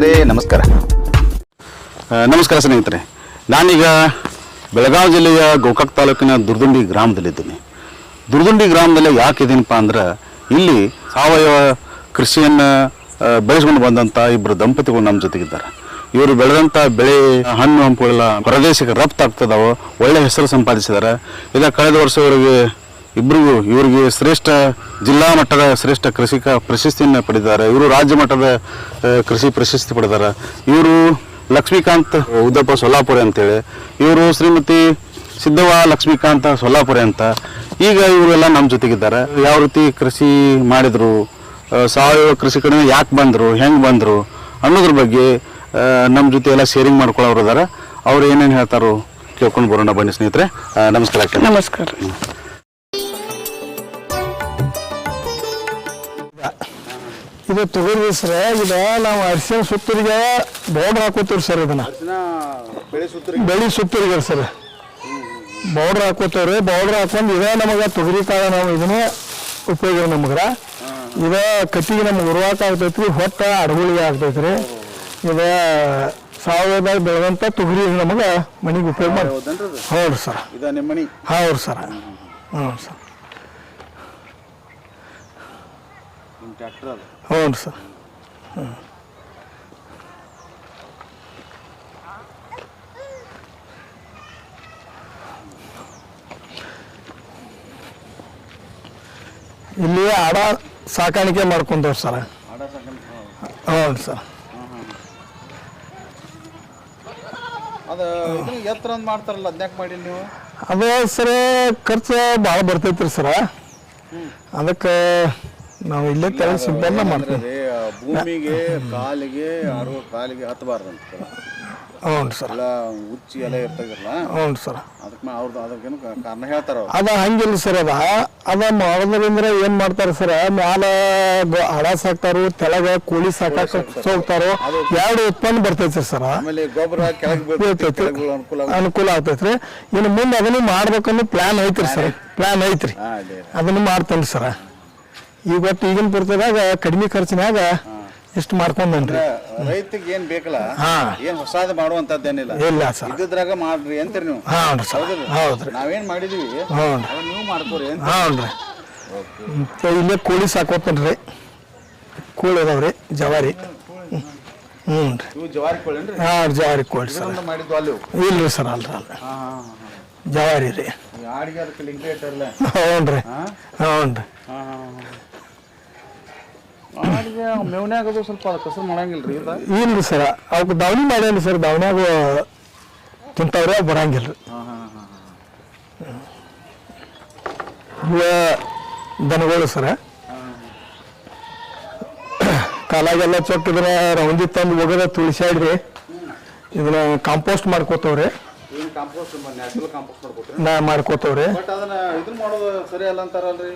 ಸ್ನೇಹಿತರೆ, ನಮಸ್ಕಾರ. ನಮಸ್ಕಾರ ಸ್ನೇಹಿತರೆ. ನಾನೀಗ ಬೆಳಗಾವಿ ಜಿಲ್ಲೆಯ ಗೋಕಾಕ್ ತಾಲೂಕಿನ ದುರ್ದುಂಡಿ ಗ್ರಾಮದಲ್ಲಿದ್ದೀನಿ. ದುರ್ದುಂಡಿ ಗ್ರಾಮದಲ್ಲಿ ಯಾಕೆ ಇದೀನಪ್ಪ ಅಂದ್ರೆ, ಇಲ್ಲಿ ಸಾವಯವ ಕೃಷಿಯನ್ನು ಬೆಳೆಸ್ಕೊಂಡು ಬಂದಂಥ ಇಬ್ಬರು ದಂಪತಿಗಳು ನಮ್ಮ ಜೊತೆಗಿದ್ದಾರೆ. ಇವರು ಬೆಳೆದಂಥ ಬೆಳೆ, ಹಣ್ಣು ಹಂಪುಗಳೆಲ್ಲ ಹೊರದೇಶಕ್ಕೆ ರಫ್ತಾಗ್ತದಾವ, ಒಳ್ಳೆ ಹೆಸರು ಸಂಪಾದಿಸಿದ್ದಾರೆ ಇದ ಕಳೆದ ವರ್ಷ ಇವರಿಗೆ ಇಬ್ಬರಿಗೂ ಇವರಿಗೆ ಶ್ರೇಷ್ಠ ಜಿಲ್ಲಾ ಮಟ್ಟದ ಶ್ರೇಷ್ಠ ಕೃಷಿಕ ಪ್ರಶಸ್ತಿಯನ್ನು ಪಡೆದಿದ್ದಾರೆ. ಇವರು ರಾಜ್ಯ ಮಟ್ಟದ ಕೃಷಿ ಪ್ರಶಸ್ತಿ ಪಡೆದಾರೆ ಇವರು ಲಕ್ಷ್ಮೀಕಾಂತ್, ಉದ್ದಪ್ಪ ಸೊಲ್ಲಾಪುರಿ ಅಂತೇಳಿ. ಇವರು ಶ್ರೀಮತಿ ಸಿದ್ದವ ಲಕ್ಷ್ಮೀಕಾಂತ ಸೊಲ್ಲಾಪುರಿ ಅಂತ. ಈಗ ಇವರೆಲ್ಲ ನಮ್ಮ ಜೊತೆಗಿದ್ದಾರೆ. ಯಾವ ರೀತಿ ಕೃಷಿ ಮಾಡಿದ್ರು ಸಾವಯವ ಕೃಷಿ ಕಡೆ ಯಾಕೆ ಬಂದರು, ಹೆಂಗೆ ಬಂದರು ಅನ್ನೋದ್ರ ಬಗ್ಗೆ ನಮ್ಮ ಜೊತೆ ಎಲ್ಲ ಶೇರಿಂಗ್ ಮಾಡ್ಕೊಳ್ಳೋರು ಇದ್ದಾರೆ ಅವ್ರು ಏನೇನು ಹೇಳ್ತಾರೋ ಕೇಳ್ಕೊಂಡು ಬರೋಣ ಬನ್ನಿ ಸ್ನೇಹಿತರೆ. ನಮಸ್ಕಾರ. ನಮಸ್ಕಾರ. ಇದು ತೊಗರಿ ಸರ್. ಇದು ನಾವು ಅರಿಶಿನ ಸುತ್ತರಿಗೆ ಬೌಡ್ರ್ ಹಾಕೋತೀವಿ ಸರ್ ಇದನ್ನ. ಬೆಳಿ ಸುತ್ತರಿಗೆ? ಸರ್. ಬಾರ್ಡರ್ ಹಾಕೋತೇವ್ರಿ. ಬೌಡ್ರ್ ಹಾಕೊಂಡು ಇದೇ ನಮಗೆ ತೊಗರಿ ಕಾಳ ನಾವು ಇದನ್ನೇ ಉಪಯೋಗ ನಮ್ಗೆ. ಇದ ಕಟ್ಟಿಗೆ ನಮ್ಗೆ ಉರುವಾಕ ಆಗ್ತೈತ್ರಿ ಹೊಟ್ಟ ಅಡಗುಳಿಗೆ ಆಗ್ತೈತ್ರಿ. ಇದ ಸಾವಯವದಾಗ ಬೆಳೆದಂಥ ತೊಗರಿ ನಮಗೆ ಮನಿಗೆ ಉಪಯೋಗ ಮಾಡಿ. ಹೌದು ಸರ್. ಹೌದು ಸರ್. ಹ್ಞೂ ಸರ್. ಟ್ರ್ಯಾಕ್ಟರ್ ಅದು. ಹ್ಞೂ ಸರ್. ಇಲ್ಲಿ ಆಡ ಸಾಕಾಣಿಕೆ ಮಾಡ್ಕೊಂಡವ್ರು ಸರ್. ಹ್ಞೂ ಸರ್. ಅದು ಎತ್ತರ ಮಾಡ್ತಾರಲ್ಲ ಅದ್ನ್ಯಾಕ್ ಮಾಡಿ ನೀವು? ಅದೇ ಸರ್ ಖರ್ಚು ಭಾಳ ಬರ್ತೈತ್ರಿ ಸರ್. ಅದಕ್ಕೆ ನಾವು ಇಲ್ಲೇ ತೆರೆ ಸಿಂಪಲ್ ಮಾಡ್ತೀವಿ. ಅಂದ್ರೆ ಭೂಮಿಗೆ ಕಾಲಿಗೆ ಆಡುವ ಕಾಲಿಗೆ ಹತ್ತಬಾರ್ದಂತ ಹ್ಞೂ ಸರ್. ಎಲ್ಲ ಉಚ್ಚಿ ಎಲ್ಲ ಇರ್ತಾಗಿರಲ್ಲ ಹ್ಞೂ ಸರ್. ಅದಕ್ಕೆ ಅವ್ರದ್ದು ಅದಕ್ಕೇನು ಕಾರಣ ಹೇಳ್ತಾರ ಅವ್ರು. ಅದ ಹಂಗಿಲ್ಲ ಸರ್ ಅದ. ಅದ ಮಾಡೋದ್ರಿಂದ ಏನ್ ಮಾಡ್ತಾರ ಸರ್? ಮ್ಯಾಲ ಹಳ ಹಡ ಸಾಕ್ತಾರು ತೆಳಗ ಕೋಳಿ ಸಾಕಾಕ ಹೋಗ್ತಾರೋ ಎರಡು ಉತ್ಪನ್ನ ಬರ್ತೈತಿ ಸರ್ ಆಮೇಲೆ ಗೊಬ್ಬರ ಕೆಳಗೆ ಬೀಳ್ತೈತಿ ಬೀಳ್ತೈತಿ. ಕೆಳಗೆ ಅನುಕೂಲ ಆಗುತ್ತೆ. ಅನುಕೂಲ ಆಗ್ತೈತ್ರಿ ಇನ್ನು ಮುಂದೆ ಅದನ್ನು ಮಾಡ್ಬೇಕನ್ನೋ ಪ್ಲಾನ್ ಐತ್ರಿ ಸರ್. ಪ್ಲಾನ್ ಐತ್ರಿ. ಹಾ ಅದೇ ಅದನ್ನು ಮಾಡ್ತೇನೆ ಸರ್. ಈಗ ಒಟ್ಟು ಈಗಿನ ಬರ್ತದಾಗ ಕಡಿಮೆ ಖರ್ಚಿನಾಗ ಇಷ್ಟು ಮಾಡ್ಕೊಂಡ್ರಿ ರೈತಿಗೆ ಏನ್ ಬೇಕಲ್ಲ. ಏನ್ ಹೊಸದ ಮಾಡುವಂತದ್ದೇನಿಲ್ಲ. ಇಲ್ಲ ಸರ್. ಇದ್ದಿದ್ರಾಗ ಮಾಡ್ರಿ ಅಂತೀರಿ ನೀವು. ಹಾಂ ಸರ್. ಹೌದಿಲ್ಲ? ಹೌದ್ರಿ. ನಾವೇನ್ ಮಾಡಿದೀವಿ ಅದನ್ನ ನೀವು ಮಾಡ್ಕೋರಿ ಅಂತ ಇಲ್ಲೇ ಕೋಳಿ ಸಾಕೋತನ್ರಿ ಕೋಳಿ ಅದಾವ್ರಿ ಜವಾರಿ. ಹ್ಞೂ ರೀ ಜವಾರಿ ಹಾಂ ಜವಾರಿ ಕೋಳಿ ಸರ್. ಅಲ್ಲಿ. ಇಲ್ರಿ ಸರ್ ಅಲ್ರಿ ಅಲ್ರಿ. ಜವಾರಿ ರೀ. ಹಾ ಆಡಿಗೆ ಅದಕ್ಕೆ ಲಿಂಕ್ ಇಟ್ಟಿರಲ್ಲ ಹ್ಞೂ ರೀ ಹ್ಞೂ ರೀ ಆಡಿಗೆ ಮೇವ್ನ್ಯಾಗ ಅದು ಸ್ವಲ್ಪ ಕಸರು ಮಾಡಂಗಿಲ್ರಿ ರೀ ಇಲ್ರಿ ಸರ್? ಅವಕ್ಕೆ ದಾವಣಿ ಮಾಡೇನಿ ಸರ್ ದಾವಣ್ಯಾಗ ತಿಂತಾವ್ರೆ ಬರಂಗಿಲ್ರಿ. ಇವ ದನಗಳು ಸರ. ಕಾಲಾಗೆಲ್ಲ ಚೊಕ್ಕಿದ್ರೆ ರೌಂದಿ ತಂದು ಒಗದ ತುಳಿಸಾಡ್ರಿ ಇದನ್ನ ಕಾಂಪೋಸ್ಟ್ ಮಾಡ್ಕೋತಾವ್ರಿ. ಕಾಂಪೋಸ್ಟ್ ನ್ಯಾಚುರಲ್ ಕಾಂಪೋಸ್ಟ್ ಮಾಡ್ಕೊಟ್ರಿ ನಾ ಮಾಡ್ಕೋತಾವ್ರಿ. ಬಟ್ ಅದನ್ನ ಇದನ್ನ ಮಾಡೋದು ಸರಿ ಅಲ್ಲ ಅಂತಾರಲ್ರಿ?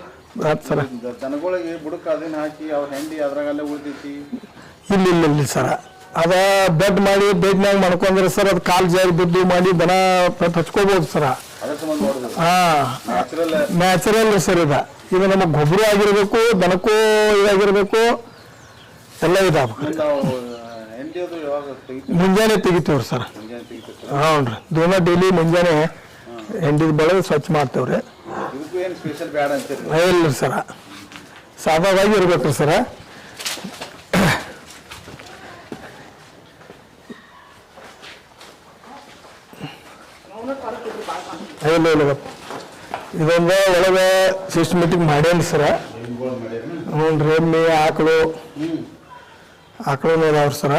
ಆತ್ ಸರ. ದನಗಳಿಗೆ ಬುಡಕ್ಕೆ ಅದನ್ನ ಹಾಕಿ ಅವ್ರ ಹೆಂಡಿ ಅದ್ರಾಗಲ್ಲೇ ಉಳಿತೈತಿ ಇಲ್ಲ ಇಲ್ಲ ಇಲ್ಲ ಸರ. ಅದ ಬೆಡ್ ಮಾಡಿ ಬೆಡ್ನಾಗ ಮಾಡ್ಕೊಂಡ್ರೆ ಸರ್ ಅದು ಕಾಲು ಜಾರಿ ಬಿದ್ದು ಮಾಡಿ ದನ ಹಚ್ಕೋಬೋದು ಸರ. ಅದ್ರ ಸಂಬಂಧ ಹಾ. ನ್ಯಾಚುರಲ್ ನ್ಯಾಚುರಲ್ ಸರ್ ಇದ. ಇದು ನಮಗೆ ಗೊಬ್ಬರ ಆಗಿರ್ಬೇಕು ದನಕ್ಕೂ ಇದಾಗಿರ್ಬೇಕು ಎಲ್ಲ ಇದಾಗ್ಬೇಕು ಮುಂಜಾನೆ ತೆಗಿತೀವ್ರಿ ಸರ್. ಹ್ಞೂ ರೀ ದೋನ ಡೈಲಿ ಮುಂಜಾನೆ ಹೆಂಡಿದ ಬೆಳೆದು ಸ್ವಚ್ಛ ಮಾಡ್ತೇವ್ರಿ. ಇಲ್ಲ ಸರ. ಸಾದಾವಾಗಿ ಇರ್ಬೇಕು ಸರ. ಇಲ್ಲ ಇಲ್ಲ ಇದೊಂದು ಒಳಗೆ ಸಿಸ್ಟಮೆಟಿಕ್ ಮಾಡೇನಿ ಸರ. ಹ್ಞೂ ರೀ ಎಮ್ಮೆ ಆಕಳು. ಆಕಳು ಇದಾವ್ರಿ ಸರ.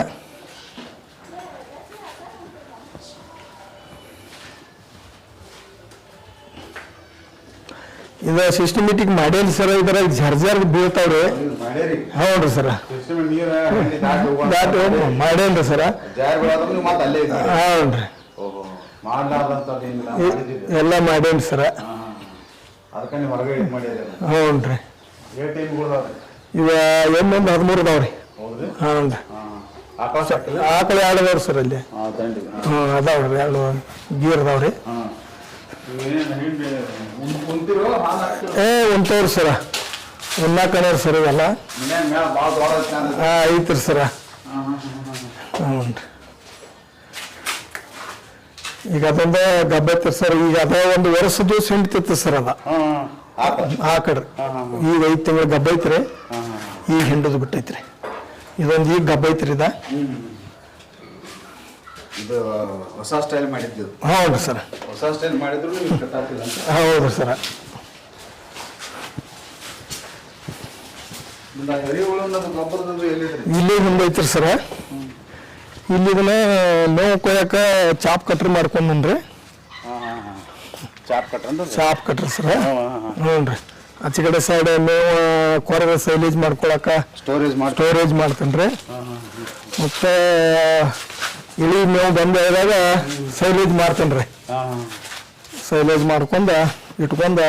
ಇದು ಸಿಸ್ಟಮೆಟಿಕ್ ಮಾಡೇನಿ ಸರ ಇದರ ಜರ್ಜರ್ ಬೀಳ್ತಾವ್ರಿ. ಹೌದ್ರಿ ಸರ್ ದಾಟಿ ಮಾಡೇನ್ರಿ ಸರ ಜಾರಿ ಬೆಳಾದ್ರೆ ನೀವು ಮತ್ತೆ ಅಲ್ಲೇ ಇದ್ದೀರಿ ಹ್ಞೂ ರೀ ಓಹೋ ಮಾಡ್ಲಾರ್ದಂಥದ್ದು ಏನಿಲ್ಲ ಮಾಡಿದ್ದೀರಿ ಎಲ್ಲ ಮಾಡೇನಿ ಸರ ಅದಕ್ಕೆ ನೀವು ಹೊರಗಡೆ ಇದು ಹ್ಞೂ ರೀ ಏ ಟೈಮ್ಗಳು ಇವ ಎಮ್ಮೊಂದು ಹದಿಮೂರು ಅದಾವ್ರಿ. ಹೌದ್ರಿ? ಆಕಳ ಎರಡು ಅದಾವ್ರಿ ಸರ್ ಅಲ್ಲಿ. ಹ್ಞೂ ಅದಾವ್ರಿ ಎರಡು ಗೀರ್ ಅದಾವ್ರಿ. ಏ ಉಂಟವ್ರಿ ಸರ. ಉಣ್ಣಾಕಣ್ಣ ಸರ್ ಇವೆಲ್ಲ. ಹಾಂ ಐತ್ರಿ ಸರ. ಹ್ಞೂ ಈಗ ಅದೊಂದು ಗಬ್ಬ ಐತೆ ಸರ್. ಈಗ ಅದ ಒಂದು ವರ್ಷದ ದಿವಸ ಹಿಂಡ್ತಿತ್ತು ಸರ್ ಅದ. ಆ ಕಡೆ? ಈಗ ಐದು ತಿಂಗಳು ಗಬ್ಬ ಐತ್ರಿ ಈಗ ಹಿಂಡದು ಬಿಟ್ಟೈತ್ರಿ. ಇದೊಂದು ಈಗ ಗಬ್ಬೈತ್ರಿ ಇದ. ಇದು ಹೊಸ ಸ್ಟೈಲ್ ಮಾಡಿದ್ದು. ಹೌದು ಸರ್. ಹೊಸ ಸ್ಟೈಲ್ ಮಾಡಿದ್ರು ನೀವು ಕಟ್ಟಾಗ್ತಿಲ್ಲ ಅಂತ. ಹೌದು ಸರ್. ಎರೆಹುಳು ಅನ್ನೋದು ಗೊಬ್ಬರದಂದ್ರೆ ಎಲ್ಲಿದ್ರಿ ಇಲ್ಲಿ ಹಿಂಡೈತ್ರಿ ಸರ. ಇಲ್ಲಿ ಇದನ್ನ ನೋವು ಕೊಯ್ಯಾಕ ಚಾಪ್ ಕಟ್ರಿ ಮಾಡ್ಕೊಂಡ್ರಿ ಚಾಪ್ ಕಟ್ರ ಅಂದ್ರೆ ಚಾಪ್ ಕಟ್ರಿ ಸರ. ಹ್ಞೂ ರೀ ಆಚೆ ಕಡೆ ಸೈಡ್ ನೋವು ಕೊರಗ ಸೈಲೇಜ್ ಮಾಡ್ಕೊಳಕ ಸ್ಟೋರೇಜ್ ಮಾಡಿ ಸ್ಟೋರೇಜ್ ಮಾಡ್ತೇನ್ರಿ. ಮತ್ತೆ ಇಳಿ ಮೇವು ಬಂದು ಹೋದಾಗ ಸೈಲೇಜ್ ಮಾಡ್ತೇನ್ರಿ ಸೈಲೇಜ್ ಮಾಡ್ಕೊಂಡ ಇಟ್ಕೊಂಡ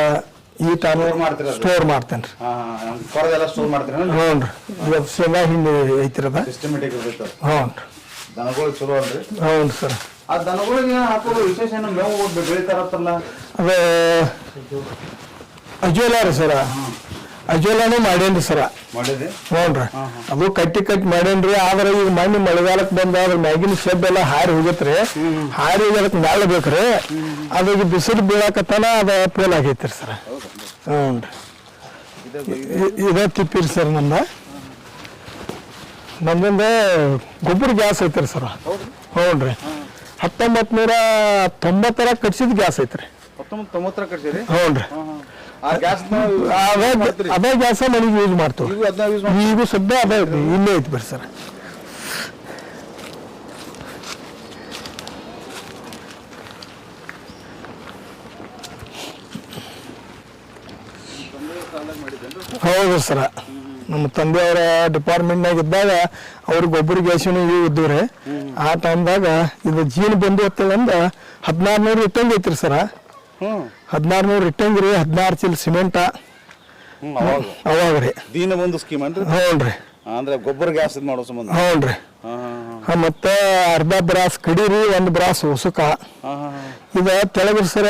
ಈ ಟೈಮ್ ಅದು? ಸ್ಟೋರ್ ಮಾಡ್ತೇನೆ ರೀ. ಸ್ಟೋರ್ ಹ್ಞೂ ರೀ. ಇವತ್ತು ಶೇಂಗಾ ಹಿಂಡಿ ಐತಿರದ. ಸಿಸ್ಟಮೆಟಿಕ್ ಇರ್ತೈತೆ. ಹ್ಞೂ ರೀ. ದನಗಳು ಚಲೋ ಅಲ್ರಿ? ಹ್ಞೂ ಸರ್. ಆ ದನಗಳಿಗೆ ಹಾಕೋದು? ವಿಶೇಷ ಏನು ಮೇವು ಬೆಳಿತಾರತ್ತಲ್ಲ ಅದು ಅಜೋಲ ರೀ ಸರ. ಅಜೋಲಾನು ಮಾಡೇನ್ರಿ ಸರ. ಮಾಡಿದೆ ಹ್ಞೂ ರೀ ಅದು ಕಟ್ಟಿ ಕಟ್ಟಿ ಮಾಡೇನ್ರಿ ಆದ್ರೆ ಈಗ ಮಣ್ಣು ಮಳೆಗಾಲಕ್ಕೆ ಬಂದ ಅದ್ರ ಮ್ಯಾಗಿನ ಶೆಡ್ ಎಲ್ಲ ಹಾರಿ ಹೋಗತ್ರಿ. ಹಾರಿ ಹೋಗಿ ಅದಕ್ಕೆ ಮ್ಯಾಲ ಬೇಕ್ರಿ. ಅದಕ್ಕೆ ಬಿಸಿಲು ಬೀಳಕತ್ತಾನ ಅದ ಫೇಲ್ ಆಗೈತ್ರಿ ಸರ್. ಹ್ಞೂ ಇದ ತಿಪ್ಪಿರಿ ಸರ್ ನಮ್ದ. ನಮ್ದಿಂದ ಗೊಬ್ಬರ ಗ್ಯಾಸ್ ಐತ್ರಿ ಸರ್. ಹ್ಞೂ ರೀ ಹತ್ತೊಂಬತ್ತು ನೂರ ತೊಂಬತ್ತರ ಕಟ್ಸಿದ ಗ್ಯಾಸ್ ಐತ್ರಿ. ಹತ್ತೊಂಬತ್ತು ತೊಂಬತ್ತರ ಕಟ್ಸಿರಿ ಹ್ಞೂ ರೀ ಆ ಗ್ಯಾಸ್ ಅದೇ ಗ್ಯಾಸ ಮನೆಗೆ ಯೂಸ್ ಮಾಡ್ತೀವಿ. ಈಗ ಸದ್ಯ ಅದೇ ಐತಿ ಇಲ್ಲೇ ಐತಿ ಬರ್ರಿ ಸರ್. ಹೌದು ಸರ. ನಮ್ಮ ತಂದೆಯವರ ಡಿಪಾರ್ಟ್ಮೆಂಟ್ನಾಗ ಇದ್ದಾಗ ಅವ್ರಿಗೆ ಗೊಬ್ಬರ ಗ್ಯಾಸಿನ ಇವು ಇದ್ದು ರೀ ಆ ಟೈಮ್ದಾಗ ಇದು ಜೀನ್ ಬಂದು ಅಂದ್ರೆ ಹದಿನಾರು ನೂರು ಇಟ್ಟಂಗೆ ಐತ್ರಿ ಸರ. ಹದಿನಾರು ನೂರು ಇಟ್ಟಂಗೆ ರೀ ಹದಿನಾರು ಚೀಲ ಸಿಮೆಂಟ ಹ್ಮ್ ಅವಾಗ. ಅವಾಗ ರೀ. ದೀನ ಒಂದು ಸ್ಕೀಮ್ ಅನ್ರಿ ಹ್ಞೂ ರೀ. ಅಂದ್ರೆ ಗೊಬ್ಬರ ಗ್ಯಾಸ್ ಇದು ಮಾಡೋ ಸಂಬಂಧ? ಹ್ಞೂ ರೀ. ಹಾ ಹಾ ಹಾ, ಮತ್ತೆ ಅರ್ಧ ಬ್ರಾಸ್ ಕಡೀರಿ ಒಂದು ಬ್ರಾಸ್ ಉಸುಕ ಹಾ ಹಾ ಹಾ. ಇದ ತೆಳಗ್ರಿ ಸರ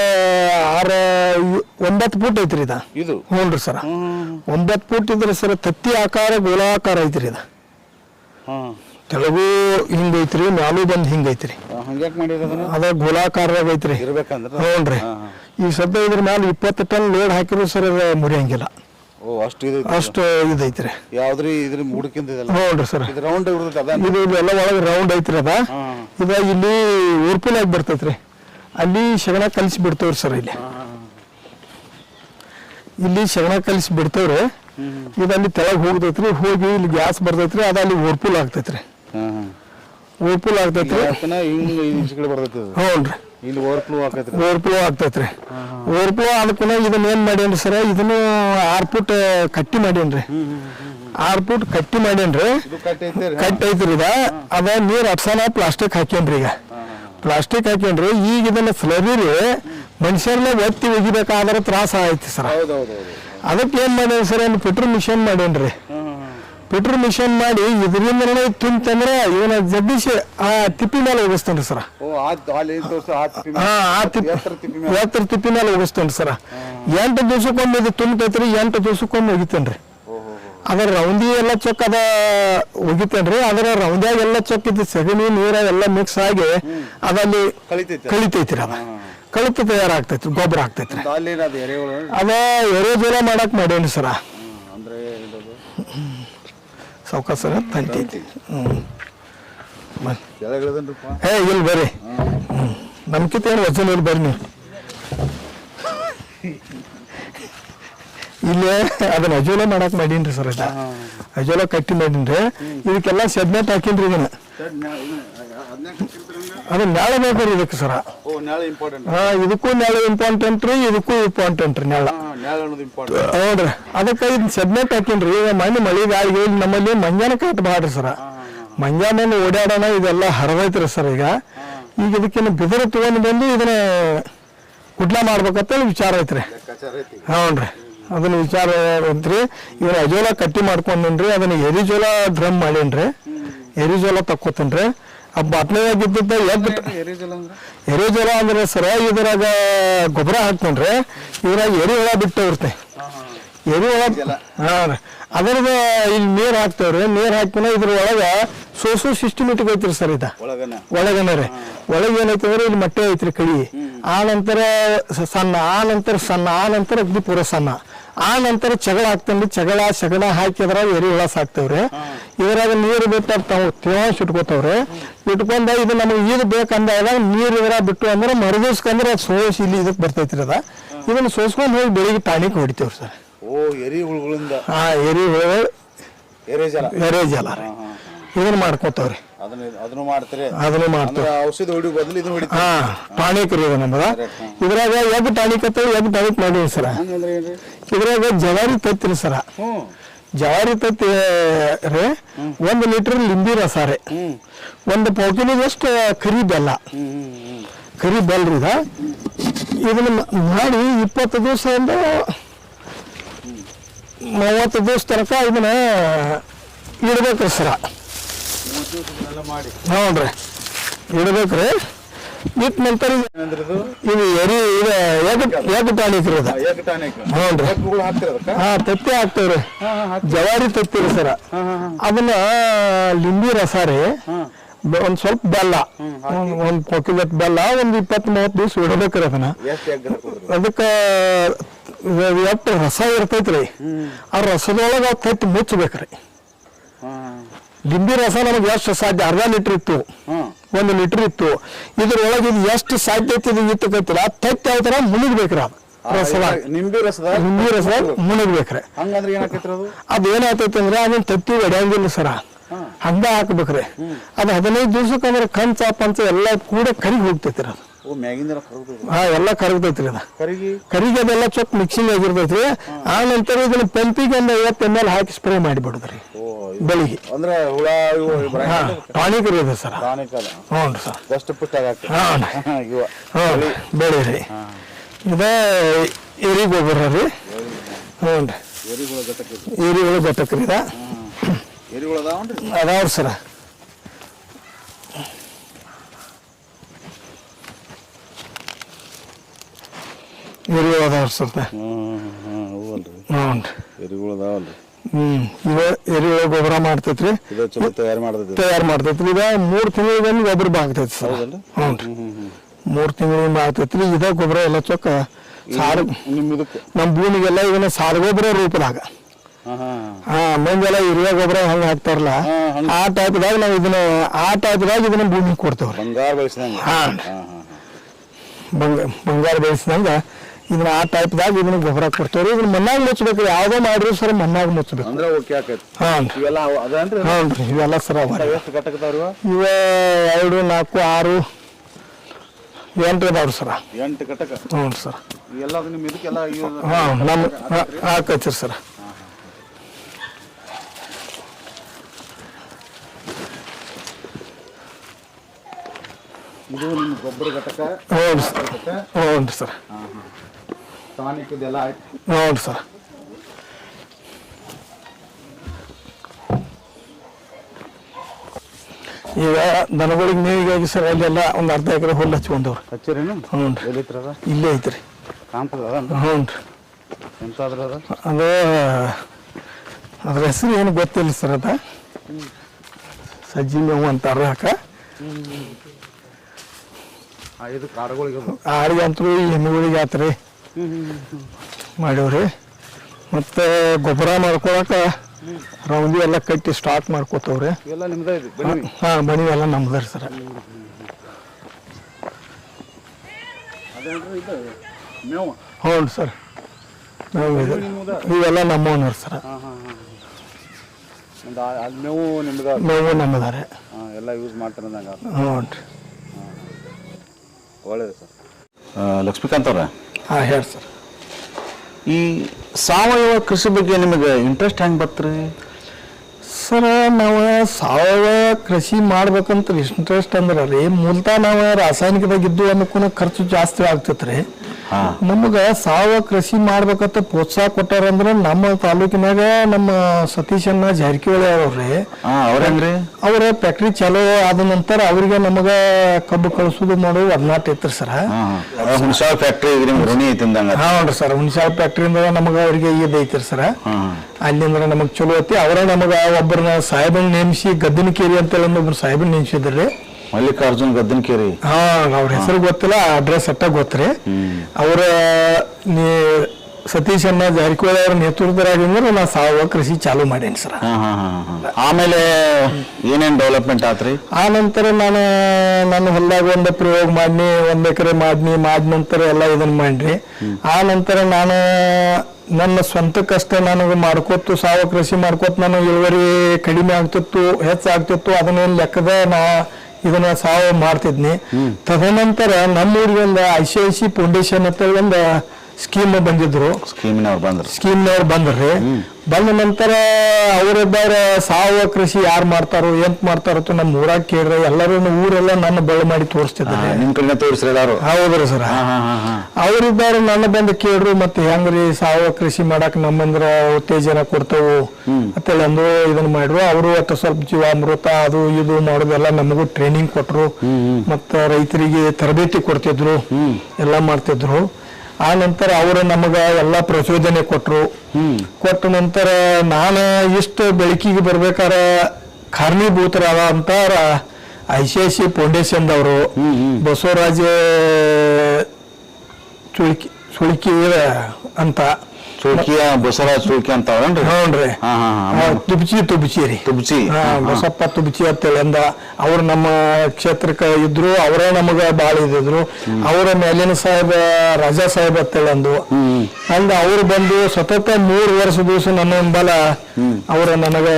ಆರ ಇ- ಒಂಬತ್ತು ಫೂಟ್ ಐತ್ರಿ ಇದ. ಇದು? ಹ್ಞೂ ರೀ ಸರ. ಹ್ಮ್ ಒಂಬತ್ತು ಫೂಟ್ ಇದ್ರೆ ಸರ ತತ್ತಿ ಆಕಾರ ಗೋಲಾಕಾರ ಐತ್ರಿ ಇದು. ಹಾ. ತೆಳಗು ಹಿಂಗ್ ಐತ್ರಿ ಮ್ಯಾಲೂ ಬಂದ್ ಹಿಂಗ್ ಐತ್ರಿ. ಹಂಗ್ಯಾಕ್ ಮಾಡಿರಿ ಅದನ್ನ ಅದ ಗೋಲಾಕಾರದಾಗ ಐತ್ರಿ. ಇರ್ಬೇಕಂದ್ರೆ? ಹ್ಞೂ ರೀ. ಹಾ, ಹಾ. ಈಗ ಸದ್ಯ ಇದ್ರ ಮೇಲೆ ಇಪ್ಪತ್ತು ಟನ್ ಲೋಡ್ ಹಾಕಿದ್ರು ಸರ್ ಅದು ಮುರಿಯಂಗಿಲ್ಲ. ಓ ಅಷ್ಟು ಇದು ಅಷ್ಟು ಇದೈತ್ರಿ. ಯಾವ್ದ್ರಿ ಇದ್ರ ಮುಡುಕಿಂದ ಇದೆಲ್ಲ? ಹ್ಞೂ ರೀ ಸರ್. ಇದು ರೌಂಡ್ ಇರ್ತೈತೆ ಅದ? ಇದು ಎಲ್ಲ ಒಳಗೆ ರೌಂಡ್ ಐತ್ರಿ ಅದ. ಇದ ಇಲ್ಲಿ ಊರ್ಪಿಲಾಗಿ ಬರ್ತೈತ್ರಿ. ಅಲ್ಲಿ ಶಗಣ ಕಲಿಸಿ ಬಿಡ್ತೇವ್ರಿ ಸರ್ ಇಲ್ಲಿ. ಇಲ್ಲಿ ಶಗಣ ಕಲಿಸಿ ಬಿಡ್ತೇವ್ರಿ. ಇದು ಅಲ್ಲಿ ತೆಳಗ್ ಹೋಗ್ತೈತ್ರಿ ಹೋಗಿ ಇಲ್ಲಿ ಗ್ಯಾಸ್ ಬರ್ತೈತ್ರಿ ಅದ ಅಲ್ಲಿ ಓರ್ಪುಲ್ ಆಗ್ತೈತ್ರಿ. ಓರ್ಪುಲ್ ಆಗ್ತೈತ್ರಿ. ಹ್ಞೂ ಹಿಂಗ್ ಇಲ್ಲಿ ಓವರ್ಫ್ಲೋ ಆಕೈತ್ರಿ ಓರ್ಪುಲ್ ಆಗ್ತೈತ್ರಿ. ಓರ್ಪುಲ್ ಅದಕ್ಕೂ ಇದನ್ನ ಏನ್ ಮಾಡೇನ್ರಿ ಸರ್? ಇದನ್ನು ಆರ್ ಫುಟ್ ಕಟ್ಟಿ ಮಾಡೇನ್ರಿ. ಆರ್ ಫುಟ್ ಕಟ್ಟಿ ಮಾಡೇನ್ರಿ. ಕಟ್ ಐತ್ರಿ ಇದ ಅದ ನೀರ್ ಅಟ್ಸನ ಪ್ಲಾಸ್ಟಿಕ್ ಹಾಕ್ಯನ್ರಿ ಈಗ. ಪ್ಲಾಸ್ಟಿಕ್ ಹಾಕ್ಯನ್ರಿ. ಈಗ ಇದನ್ನ ಸ್ಲರಿರಿ ಮನುಷ್ಯರ್ನ ಒತ್ತಿ ಒಗಿಬೇಕಾದ್ರೆ ತ್ರಾಸ ಆಯ್ತು ಸರ್. ಅದಕ್ಕೆ ಏನ್ ಮಾಡೇನಿ ಸರ್? ಒಂದು ಪೆಟ್ರೋಲ್ ಮಿಷನ್ ಮಾಡೇನ್ರಿ. ಪೆಟ್ರೋಲ್ ಮಿಷನ್ ಮಾಡಿ ಇದರಿಂದ ತಿಂತಂದ್ರೆ ಇವನ ಜಗ್ಗಿಸಿ ಆ ತಿಪ್ಪಿ ಮೇಲೆ ಹೋಗಿಸ್ತೇನ್ರಿ ಸರ. ಓ ಆತ್ ಅಲ್ಲಿ ತೋರ್ಸ ಆತ್ ತಿಪ್ಪಿ ಹಾ ಆ ತಿಪ್ಪಿ ಎತ್ತರ ತಿಪ್ಪಿ ಮೇಲೆ. ಎತ್ತರ ತಿಪ್ಪಿ ಮೇಲೆ ಹೋಗಿಸ್ತೇನ್ರಿ ಸರ್. ಎಂಟು ದಿವ್ಸಕ್ಕೊಮ್ಮೆ ಇದು ತುಂಬತೈತ್ರಿ ಎಂಟು ದಿವಸಕ್ಕೊಮ್ಮೆ ಒಗಿತೇನ್ರಿ ಅದರ ರೌಂದಿ ಎಲ್ಲ ಚೊಕ್ಕ ಅದ ಒಗಿತೇನ್ರಿ ಅದರ ರೌಂದಿಯಾಗ ಎಲ್ಲ ಚೊಕ್ ಇದ್ದು ಸಗಣಿ ನೀರ ಎಲ್ಲ ಮಿಕ್ಸ್ ಆಗಿ ಅದಲ್ಲಿ ಕಳಿತೈತೆ. ಕಳಿತೈತ್ರಿ ಅದ. ಕಳಿತ ತಯಾರಾಗ್ತೈತ್ರಿ ಗೊಬ್ಬರ ಆಗ್ತೈತ್ರಿ. ಅದ ಎರೆಜೋಲ ಮಾಡಕ್ ಮಾಡೇನಿ ಸರ. ಅಂದ್ರೆ ಇರೋದು ಸಾವ್ಕಾಸ ಸರ ತಂತಿ ಹ್ಞೂ ಏ ಇಲ್ಲಿ ಬರ್ರಿ. ಹ್ಞೂ ನಮ್ಕಿತ ಏನು ವಚನ ಇಲ್ಲಿ ಬರ್ರಿ ನೀವು. ಇಲ್ಲೇ ಅದನ್ನ ಅಜೋಲ ಮಾಡಕ್ ಮಾಡೀನ್ರಿ ಸರ್ ಅದ ಅಜೋಲ ಕಟ್ಟಿ ಮಾಡೀನ್ರಿ. ಇದಕ್ಕೆಲ್ಲ ಸೆಡ್ಮೆಂಟ್ ಹಾಕಿನ್ರಿ ಇದನ್ನ. ಅದು ನ್ಯಾಳ ಬೇಕ್ರಿ ಇದಕ್ಕೆ ಸರ. ನಾಳೆ ಹಾ ಇದಕ್ಕೂ ನ್ಯಾಳ ಇಂಪಾರ್ಟೆಂಟ್ ರೀ ಇದಕ್ಕೂ ಇಂಪಾರ್ಟೆಂಟ್ ರೀ ನಾಳೆ ಹೌದ್ರಿ ಅದಕ್ಕೆ ಇದು ಸೆಡ್ನೆಟ್ ಹಾಕಿನ್ರಿ. ಈಗ ಮಣ್ಣು ಮಳಿ ಗಾಳಿ ನಮ್ಮಲ್ಲಿ ಮಂಜಾನ ಕಟ್ ಬಾಡ್ರಿ ಸರ. ಮಂಜಾನ ಓಡಾಡೋಣ ಇದೆಲ್ಲ ಹರದೈತ್ರಿ ಸರ್ ಈಗ. ಈಗ ಇದಕ್ಕಿನ್ನ ಬಿದಿರು ತಗೊಂಡು ಬಂದು ಇದನ್ನ ಕುಡ್ಲ ಮಾಡ್ಬೇಕಂತ ವಿಚಾರ ಐತ್ರಿ. ಹೌನ್ರಿ. ಹ್ಞೂನ್ರಿ ಅದನ್ನ ವಿಚಾರ ಐತ್ರಿ. ಇವ್ರ ಅಜೋಲ ಕಟ್ಟಿ ಮಾಡ್ಕೊಂಡೇನ್ರಿ ಅದನ್ನ ಎರಿಜೋಲ ಡ್ರಮ್ ಮಾಡೇನ್ರಿ. ಎರಿಜೋಲ ತಕ್ಕೋತೇನ್ರಿ. ಆ ಬಾಟ್ಲಿಯಾಗ ಇದ್ದದ್ದ ಎದ್ದು ಎರೆಜಲ ಅಂದ್ರೆ? ಅಂದ್ರೆ ಸರ ಇದ್ರಾಗ ಗೊಬ್ಬರ ಹಾಕ್ತೇನ್ರಿ ಇದ್ರಾಗ ಎರೆಹುಳ ಬಿಟ್ಟು ಇರ್ತೆ ಎರಿ ಹೊಳ ಅದ್ರದ ಹಾಂ ರೀ. ಅದ್ರದ್ದು ಇಲ್ಲಿ ನೀರು ಹಾಕ್ತೇವ್ರಿ. ನೀರು ಹಾಕ್ತಾನೆ ಇದ್ರ ಒಳಗೆ ಸೋಸು ಸಿಸ್ಟಮೆಟಿಕ್ ಐತ್ರಿ ಸರ್ ಇದು. ಒಳಗನ. ರೀ. ಒಳಗೆ ಏನೈತಂದ್ರೆ ಇಲ್ಲಿ ಮೊಟ್ಟೆ ಐತ್ರಿ ಕಳಿ. ಆ ನಂತರ ಸಣ್ಣ ಆ ನಂತರ ಸಣ್ಣ ಆ ನಂತರ ಅಗ್ದಿ ಪೂರ ಸಣ್ಣ. ಆ ನಂತರ ಚಗಳ ಹಾಕ್ತಂದು ಚಗಳ ಸಗಣ ಹಾಕಿ ಅದ್ರಾಗ ಎರಿ ಹುಳ ಸಾಕ್ತವ್ರಿ ಇದ್ರಾಗ ನೀರು ಬಿಟ್ಟು ತಾವು ತೇವಾಂಶ ಇಟ್ಕೋತಾವ್ರಿ. ಇಟ್ಕೊಂಡ ಇದು ನಮಗೆ ಇದು ಬೇಕಂದಾಗ ನೀರು ಇದ್ರ ಬಿಟ್ಟು ಅಂದ್ರೆ ಮರುದಿಸ್ಕಂದ್ರೆ ಅದು ಸೋಸಿ ಇಲ್ಲಿ ಇದಕ್ಕೆ ಬರ್ತೈತ್ರಿ ಅದ. ಇದನ್ನ ಸೋಸ್ಕೊಂಡು ಹೋಗಿ ಬೆಳಿಗ್ಗೆ ಟಾನಿಕ್ ಹೊಡಿತೇವ್ರಿ ಸರ್. ಓ ಎರಿ ಹುಳುಗಳಿಂದ. ಆ ಎರಿ ಹುಳುಗಳು ಎರೆ ಜಲ. ಎರೆ ಜಲ ಇದನ್ನ ಮಾಡ್ಕೋತಾವ್ರಿ. ಅದನ್ನ ಮಾಡ್ತೇವೆ. ಔಷಧಿ ಹೊಡಿ ಬದಲು ಇದನ್ನ ಹೊಡಿತೀರಿ. ಹಾ ಟಾನಿಕ್ ರೀ ಇದು ನಮ್ಮದ ಇದ್ರಾಗ ಎಗ್ ಟಾನಿಕ್ ಅಂತ ಎಗ್ ಟಾನಿಕ್ ಮಾಡೀವಿ ಸರ. ಇದ್ರಾಗ ಜವಾರಿ ತತ್ತಿರಿ ಸರ. ಜವಾರಿ ತತ್ತಿ ರೀ ಒಂದು ಲೀಟರ್ ಲಿಂಬಿ ರಸ ರೀ. ಒಂದು ಪಾಕಿನಷ್ಟು ಕರಿ ಬೆಲ್ಲ. ಕರಿ ಬೆಲ್ಲ ರೀ ಇದ. ಇದನ್ನ ಮಾಡಿ ಇಪ್ಪತ್ತು ದಿವಸ ಅಂದ್ರೆ ಮೂವತ್ತು ದಿವಸ ತನಕ ಇದನ್ನ ಇಡ್ಬೇಕ್ರಿ ಸರ. ಮಾಡಿ. ಹ್ಞೂ ರೀ ಇಟ್ಟ ನಂತರ ಇದು- ಎರಿ ಇದು ಎಗ್ ಟಾನಿಕ್ ರೀ ಹ್ಞೂ ಹಾ ತತ್ತಿ ಹಾಕ್ತೇವ್ರಿ. ಜವಾರಿ ತತ್ತಿ ರೀ ಸರ. ಅದನ್ನ ಲಿಂಬಿ ರಸ ರೀ. ಒಂದ್ ಸ್ವಲ್ಪ ಬೆಲ್ಲ. ಒಂದ್ ಪೊಕ್ಕಿದ ಪೊಕಿಲತ್ ಬೆಲ್ಲ ಒಂದ್ ಇಪ್ಪತ್ ಮೂವತ್ತು ದಿವಸ ಇಡಬೇಕ್ರಿ ಅದನ್ನ. ಅದಕ್ಕ ಎಷ್ಟು ರಸ ಇರ್ತೈತ್ರಿ. ಆ ರಸದೊಳಗೆ ತಟ್ಟಿ ತತ್ತಿ ಮುಚ್ಚಬೇಕ್ರಿ. ಲಿಂಬಿ ರಸ ನಮಗೆ ಎಷ್ಟು ಸಾಧ್ಯ? ಅರ್ಧ ಲೀಟರ್ ಇತ್ತು. ಒಂದು ಲೀಟರ್ ಇತ್ತು. ಇದ್ರೊಳಗೆ ಇದು ಎಷ್ಟು ಸಾಧ್ಯತೆ ಇದು ಕತ್ತಿಲ್ಲ ತತ್ತಿ ಯಾವ ತರ ಮುಳುಗ್ಬೇಕ್ರ ಅದು. ರಸದಾಗ ನಿಂಬೆ ರಸದ ಲಿಂಬಿ ರಸ ಮುಳುಗ್ಬೇಕ್ರೆ ಹಂಗಂದ್ರೆ ಏನಾಕೈತ್ರಿ ಅದು? ಅದು ಏನಾಗ್ತೈತೆ ಅಂದ್ರೆ ಅದನ್ನ ತತ್ತಿ ಒಡೆಯಂಗಿಲ್ಲ ಸರ. ಹಂಗ ಹಾಕ್ಬೇಕ್ರಿ. ಅದು ಹದಿನೈದು ದಿವ್ಸಕ್ಕೆ ಅಂದ್ರೆ ಕಂಚ ಪಂಚ ಎಲ್ಲ ಕೂಡ ಕರಿಗಿ ಹೋಗ್ತೈತ್ರಿ ಅದು. ಹಾ ಎಲ್ಲ ಕರಗ್ತೈತ್ರಿ ಅದು. ಕರಿಗಿ? ಅದೆಲ್ಲ ಚೊಕ್ ಮಿಕ್ಸಿಂಗ್ ಆಗಿರ್ತೈತ್ರಿ ಆ ನಂತರ ಇದನ್ನ ಪಂಪಿಗೆ ಒಂದು ಐವತ್ತು ಎಂ ಎಲ್ ಹಾಕಿ ಸ್ಪ್ರೇ ಮಾಡಿಬಿಡುದ್ರಿ. ಬೆಳಿಗ್ಗೆ ಅಂದ್ರೆ ಹುಳ ಇವು ಹಾ ಟಾನಿಕ್ ರೀ ಇದು ಸರ. ಟಾನಿಕ್ ಅದ ಹ್ಞೂ ಸರ್. ದಷ್ಟ ಪುಟ್ಟ ಹಾಕಿ. ಹಾ ಇವ. ಹ್ಞೂ ಬೆಳಿ. ರೀ. ಇದ ಎರಿ ಗೊಬ್ಬರ ರೀ. ಹ್ಞೂ ರೀ. ಎರಿಹುಳ ಘಟಕ ಇದು. ಎರಿಗಳು ಘಟಕ ರೀ ಇದ ಎರಿಹುಳ ಅದಾವನ್ರಿ ಅದಾವ್ರಿ ಸರ. ಎರಿಗಳು ಅದಾವ್ರಿ ಸ್ವಲ್ಪ ಹ್ಮ್ ಹ್ಮ್ ಹ್ಞೂ ಅಲ್ರಿ ಹ್ಞೂ ರೀ. ಎರಿಹುಳ ಅದಾವಲ್ರಿ. ಹ್ಮ್. ಇವ ಎರಿಹುಳ ಗೊಬ್ಬರ ಮಾಡ್ತೈತ್ರಿ. ಇದು ಚಲೋ ತಯಾರು ಮಾಡ್ತೈತಿ ತಯಾರು ಮಾಡ್ತೈತ್ರಿ. ಇದ ಮೂರ್ ತಿಂಗಳಿಗೊಂದು ಗೊಬ್ಬರ ಬಾಗ್ತೈತಿ ಸರ್. ಹೌದಲ್ರಿ? ಹ್ಞೂ ರೀ ಮೂರ್ ತಿಂಗಳಿಗೆ ಆಗ್ತೈತ್ರಿ. ಇದ ಗೊಬ್ಬರ ಎಲ್ಲ ಚೊಕ್ಕ ಸಾರ ನಿಮ್ ಇದಕ್ಕೆ? ನಮ್ಮ ಭೂಮಿಗೆಲ್ಲ ಇದನ್ನ ಸಾರ ಗೊಬ್ಬರ ರೂಪದಾಗ. ಹಾ ಹಾ. ಹಾ ಮಂದೆಲ್ಲ ಯೂರಿಯಾ ಗೊಬ್ಬರ ಹಂಗ ಹಾಕ್ತಾರಲ್ಲ. ಆ ಟೈಪ್ದಾಗ ನಾವು ಇದನ್ನ ಆ ಟೈಪ್ದಾಗ ಇದನ್ನ ಭೂಮಿಗೆ ಕೊಡ್ತೇವ್ರಿ. ಬಂಗಾರ ಬೆಳೆಸಿದಂಗ? ಹಾ. ಹಾ ಹಾ. ಬಂಗ ಬಂಗಾರ ಬೆಳೆಸಿದಂಗ ಇದನ್ನ ಆ ಟೈಪ್ದಾಗ ಇದನ್ನ ಗೊಬ್ಬರ ಕೊಡ್ತೇವ್ರಿ ಇದನ್ನ ಮಣ್ಣಾಗ ಮುಚ್ಚಬೇಕು ಯಾವ್ದೋ ಮಾಡ್ರಿ ಸರ್ ಮಣ್ಣಾಗ ಮುಚ್ಚಬೇಕು ಅಂದ್ರೆ ಓಕೆ ಆಕೈತಿ. ಹಾಂ. ಇವೆಲ್ಲ ಅವ- ಅದೇನ್ರಿ ಹ್ಞೂ ರೀ ಇವೆಲ್ಲ ಸರ ಅವ. ಎಷ್ಟು ಘಟಕದವ್ರಿ? ಇವ? ಇವ ಎರಡು ನಾಲ್ಕು ಆರು ಎಂಟು ಅದಾವ್ರಿ ಸರ್. ಎಂಟು ಘಟಕ? ಹ್ಞೂ ಸರ್. ಇವೆಲ್ಲ ನಿಮ್ ಇದಕ್ಕೆಲ್ಲ use- ಹಾಂ ನಮ್ಮ ಹಾಕೈತಿ ಸರ್. ಇದು ನಿಮ್ಮ ಗೊಬ್ಬರ ಘಟಕ? ಹ್ಞೂ ಸರ್. ಹ್ಞೂ ಸರ್. ಟಾನಿಕ್ ಇದೆಲ್ಲ ಆಯ್ತು? ಹ್ಞೂ ಸರ್. ಈಗ ದನಗಳಿಗೆ ಮೇವಿಗಾಗಿ ಸರ್ ಅಲ್ಲೆಲ್ಲ ಒಂದು ಅರ್ಧ ಎಕರೆ ಹುಲ್ಲು ಹಚ್ಕೊಂಡವ್ರು. ಹಚ್ಚಿರೇನು? ಹ್ಞೂ ರೀ. ಎಲ್ಲಿತ್ರ ಅದ ಇಲ್ಲೇ ಐತ್ರಿ ಕಾಣ್ತದ ಹ್ಞೂ ರೀ. ಎಂತಾದ್ರ ಅದ? ಅದು ಅದ್ರ ಹೆಸರು ಏನು ಗೊತ್ತಿಲ್ಲ ಸರ್ ಅದ. ಸಜ್ಜಿ ಮೇವು ಅಂತಾರ ಆ, ಇದು ಕಾಡುಗಳಿಗೆ ಅದು. ಆಡಿಗೆ ಅಂತೂ ಈ ಎಮ್ಮೆಗಳಿಗೆ ಆತ್ರಿ ಮಾಡೀವ್ರಿ. ಮತ್ತು ಗೊಬ್ಬರ ಮಾಡ್ಕೊಳಕ ರೌಂದಿ ಎಲ್ಲ ಕಟ್ಟಿ ಸ್ಟಾರ್ಟ್ ಮಾಡ್ಕೋತವ್ರಿ. ಇವೆಲ್ಲ ನಿಮ್ದೇ ಇದು ಬನ್ನಿ. ಹಾಂ ಬಣಿ ಎಲ್ಲ ನಮ್ದು ಸರ್. ಹ್ಞೂ ಸರ್. ನಾವು ಇದು. ಇವೆಲ್ಲ ನಮ್ಮವನವ್ರು ಸರ್. ಹಾ ಹಾ ಹಾ ಮೇವು ನಿಮ್ದ? ಮೇವು ನಮ್ಮದಾರೆ ಹಾ, ಎಲ್ಲ ಯೂಸ್ ಮಾಡ್ತಾರೆ ಹ್ಞೂ ರೀ. ಒಳ್ಳೇದು ಸರ್. ಲಕ್ಷ್ಮೀಕಾಂತ್ ಅವ್ರ? ಹಾಂ ಹೇಳಿ ಸರ್. ಈ ಸಾವಯವ ಕೃಷಿ ಬಗ್ಗೆ ನಿಮಗೆ ಇಂಟ್ರೆಸ್ಟ್ ಹೆಂಗೆ ಬತ್ರಿ ಸರ್ ನಾವು ಸಾವಯವ ಕೃಷಿ ಮಾಡ್ಬೇಕಂತ ಇಂಟ್ರೆಸ್ಟ್ ಅಂದ್ರೆ ರೀ ಮೂಲತಃ ನಾವು ರಾಸಾಯನಿಕದಾಗಿದ್ದು ಅನ್ನಕ್ಕೂ ಖರ್ಚು ಜಾಸ್ತಿ ಆಗ್ತೈತ್ರಿ. ನಮಗ ಸಾವಯವ ಕೃಷಿ ಮಾಡ್ಬೇಕಂತ ಪ್ರೋತ್ಸಾಹ ಕೊಟ್ಟಾರಂದ್ರೆ ನಮ್ಮ ತಾಲೂಕಿನಾಗ ನಮ್ಮ ಸತೀಶಣ್ಣ ಜಾರಕಿಹೊಳಿ ಅವ್ರಿ ಅವ್ರೇನ್ರಿ? ಅವ್ರ ಫ್ಯಾಕ್ಟ್ರಿ ಚಾಲೋ ಆದ ನಂತರ ಅವರಿಗೆ ನಮಗ ಕಬ್ಬು ಕಳಿಸೋದು ಮಾಡೋದು ಒಡನಾಟ ಐತ್ರಿ ಸರ್. ಹುಣಸಾಳ ಫ್ಯಾಕ್ಟ್ರಿ ನಿಮ್ಗೆ ಋಣಿ ಐತಿಂದಂಗ. ಹಾ ನೋಡ್ರಿ ಸರ್. ಹುಣಸಾಳ ಫ್ಯಾಕ್ಟ್ರಿಯಿಂದ ನಮಗ ಅವರಿಗೆ ಇದು ಐತ್ರಿ ಸರ್. ಅಲ್ಲಿಂದ್ರ ನಮಗ್ ಚಲೋ ಐತಿ. ಅವ್ರ ನಮಗ ಒಬ್ಬರನ್ನ ಸಾಹೇಬನ್ ನೇಮಿಸಿ ಗದ್ದನಕೇರಿ ಅಂತ ಹೇಳಿ ಒಬ್ರು ಸಾಹೇಬನ್ ನೇಮಿಸಿದ್ರಿ ಮಲ್ಲಿಕಾರ್ಜುನ್ ಗದ್ದನಕೇರಿ. ಹಾ ಅವ್ರ ಹೆಸರು ಗೊತ್ತಿಲ್ಲ ಅಡ್ರೆಸ್ ಅಟ್ಟ ಗೊತ್ತ್ರಿ ಅವ್ರ ಸತೀಶ್ ಅಣ್ಣ ಜಾರಕಿಹೊಳಿ ಅವರ ನೇತೃತ್ವದಾಗಿಂದ್ರೆ ನಾ ಸಾವಯವ ಕೃಷಿ ಚಾಲೂ ಮಾಡೇನಿ ಸರ್. ಆಮೇಲೆ ಏನೇನು ಡೆವಲಪ್ಮೆಂಟ್ ಆತ್ರಿ? ಆ ನಂತರ ನಾನು ನನ್ನ ಹೊಲ್ದಾಗ ಒಂದು ಪ್ರಯೋಗ ಮಾಡಿನಿ ಒಂದ್ ಎಕರೆ ಮಾಡಿನಿ ಮಾಡಿದ ನಂತರ ಎಲ್ಲ ಇದನ್ನ ಮಾಡ್ರಿ. ಆ ನಂತರ ನಾನು ನನ್ನ ಸ್ವಂತಕ್ಕಷ್ಟೇ ನನಗೆ ಮಾಡ್ಕೊತು ಸಾವಯವ ಕೃಷಿ ಮಾಡ್ಕೊತ ನಾನು ಇಳುವರಿ ಕಡಿಮೆ ಆಗ್ತಿತ್ತು ಹೆಚ್ಚಾಗ್ತಿತ್ತು ಅದನ್ನ ಲೆಕ್ಕದ ನಾ ಇದನ್ನ ಸಾವಯವ ಮಾಡ್ತಿದ್ನಿ. ತದನಂತರ ನಮ್ಮೂರಿಗೆ ಒಂದು I C I C foundation ಅಂತ ಒಂದು ಸ್ಕೀಮ್ ಬಂದಿದ್ರು. ಸ್ಕೀಮಿನವ್ರು ಬಂದ್ರು. ಸ್ಕೀಮ್ನವ್ರು ಬಂದ್ರಿ. ಬಂದ ನಂತರ ಅವರಿದ್ದಾರ ಸಾವಯವ ಕೃಷಿ ಯಾರು ಮಾಡ್ತಾರೋ ಎಂತ ಮಾಡ್ತಾರೋ ನಮ್ಮ ಊರಾಗ ಕೇಳ್ರಿ ಎಲ್ಲರೂ ಊರೆಲ್ಲ ನನ್ನ ಬೆಳೆ ಮಾಡಿ ತೋರಿಸ್ತಿದ್ದಾರೆ. ನಿಮ್ ಕಡೆ ತೋರಿಸ್ರಿ ಎಲ್ಲಾರು ಹೌದ್ರಿ ಸರ್. ಅವರಿದ್ದಾರೆ ನನ್ನ ಬಂದು ಕೇಳ್ರು ಮತ್ತೆ ಹೆಂಗ್ರಿ ಸಾವಯವ ಕೃಷಿ ಮಾಡಕ್ ನಮ್ಮಂದ್ರ ಉತ್ತೇಜನ ಕೊಡ್ತಾವು. ಅಂತೇಳಿ ಅಂದ್ರು ಇದನ್ನ ಮಾಡ್ರು. ಅವರು ಒಟ್ಟು ಸ್ವಲ್ಪ ಜೀವಾಮೃತ ಅದು ಇದು ಮಾಡೋದೆಲ್ಲ ನಮಗೂ ಟ್ರೈನಿಂಗ್ ಕೊಟ್ರು. ಮತ್ತ ರೈತರಿಗೆ ತರಬೇತಿ ಕೊಡ್ತಿದ್ರು. ಎಲ್ಲ ಮಾಡ್ತಿದ್ರು. ಆ ನಂತರ ಅವರು ನಮಗ ಎಲ್ಲ ಪ್ರಚೋದನೆ ಕೊಟ್ರು. ಕೊಟ್ಟ ನಂತರ ನಾನು ಇಷ್ಟು ಬೆಳಕಿಗೆ ಬರ್ಬೇಕಾರ ಕಾರಣೀಭೂತರಾದ ಅಂತ ಐ ಸಿ ಐ ಸಿ ಫೌಂಡೇಶನ್ದವರು ಬಸವರಾಜ ಚುಳ್ಕಿ ಸುಳ್ಕಿ ಅಂತ. ಚೌಕಿಯ ಬಸವರಾಜ್ ಚೌಕಿ ಅಂತ ಅವ್ರೇನ್ರಿ ಹ್ಞೂನ್ರಿ ಹಾ ಹಾ. ಆ, ಹಾ ತುಬ್ಚಿ ತುಬ್ಚಿ ರೀ. ತುಬಚಿ ಹಾ. ಬಸಪ್ಪ ತುಬಚಿ ಅಂತೇಳಿ ಅಂದ ಅವ್ರು ನಮ್ಮ ಕ್ಷೇತ್ರಕ್ಕೆ ಇದ್ರು ಅವರೇ ನಮಗ ಬಾಳ ಇದ್ರು ಅವರ ಮೇಲಿನ ಸಾಹೇಬ ರಾಜಾ ಸಾಹೇಬ್ ಅಂತೇಳಿ ಅಂದು ಅಂದ ಅವ್ರು ಬಂದು ಸತತ ಮೂರು ವರ್ಷ ದಿವಸ ನನ್ನ ಬಲ ಅವರ ನನಗ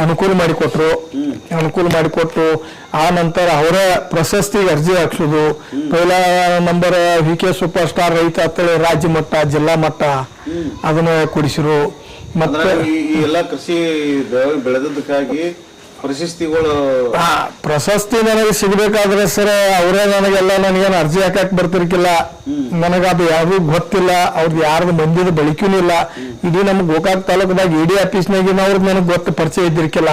ಅನುಕೂಲ ಮಾಡಿಕೊಟ್ರು ಅನುಕೂಲ ಮಾಡಿಕೊಟ್ಟು ಆ ನಂತರ ಅವರ ಪ್ರಶಸ್ತಿಗೆ ಅರ್ಜಿ ಹಾಕ್ಸೋದು. ಪೈಲ number V K super star ರೈತ ಅಂತೇಳಿ ರಾಜ್ಯ ಮಟ್ಟ ಜಿಲ್ಲಾ ಮಟ್ಟ ಅದನ್ನ ಕೊಡಿಸಿರು. ಮತ್ತೆ ಈ ಎಲ್ಲಾ ಕೃಷಿ ಬೆಳೆ- ಬೆಳೆದದ್ದಕ್ಕಾಗಿ ಪ್ರಶಸ್ತಿಗಳು ಪ್ರಶಸ್ತಿ ನನಗೆ ಸಿಗಬೇಕಾದ್ರೆ ಸರ್ ಅವರೇ ನನಗೆಲ್ಲ ನನಗೇನು ಅರ್ಜಿ ಹಾಕಕ್ ಬರ್ತಿರ್ಕಿಲ್ಲ. ನನಗ ಅದು ಯಾರು ಗೊತ್ತಿಲ್ಲ ಅವ್ರದ್ದು ಯಾರ್ದು ಮಂದಿದ ಬಳಿಕೂ ಇಲ್ಲ. ಇಡೀ ನಮ್ಮ ಗೋಕಾಕ್ ತಾಲೂಕದಾಗ ಇಡಿ ಆಫೀಸ್ನಾಗಿನ ಅವ್ರದ್ದು ನನಗೆ ಗೊತ್ತು ಪರಿಚಯ ಇದ್ದಿರ್ಕಿಲ್ಲ.